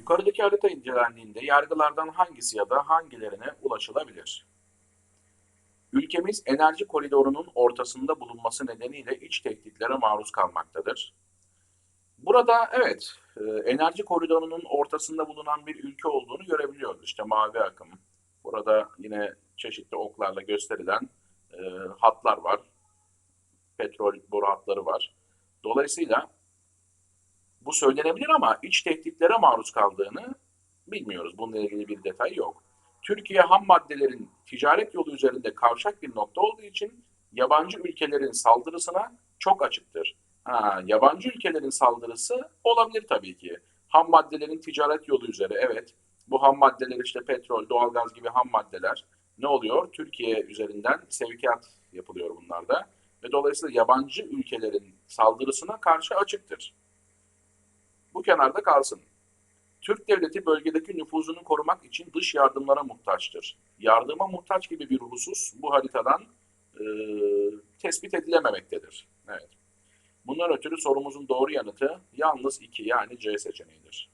Yukarıdaki harita incelendiğinde yargılardan hangisi ya da hangilerine ulaşılabilir? Ülkemiz enerji koridorunun ortasında bulunması nedeniyle iç tehditlere maruz kalmaktadır. Burada evet e, enerji koridorunun ortasında bulunan bir ülke olduğunu görebiliyoruz. İşte mavi akım. Burada yine çeşitli oklarla gösterilen e, hatlar var. Petrol boru hatları var. Dolayısıyla bu söylenebilir ama iç tehditlere maruz kaldığını bilmiyoruz. Bununla ilgili bir detay yok. Türkiye ham maddelerin ticaret yolu üzerinde kavşak bir nokta olduğu için yabancı ülkelerin saldırısına çok açıktır. Ha, yabancı ülkelerin saldırısı olabilir tabii ki. Ham maddelerin ticaret yolu üzeri evet. Bu ham maddeler işte petrol, doğalgaz gibi ham maddeler ne oluyor? Türkiye üzerinden sevkiyat yapılıyor bunlarda. Ve dolayısıyla yabancı ülkelerin saldırısına karşı açıktır. Bu kenarda kalsın. Türk devleti bölgedeki nüfuzunu korumak için dış yardımlara muhtaçtır. Yardıma muhtaç gibi bir husus bu haritadan e, tespit edilememektedir. Evet. Bundan ötürü sorumuzun doğru yanıtı yalnız 2 yani C seçeneğidir.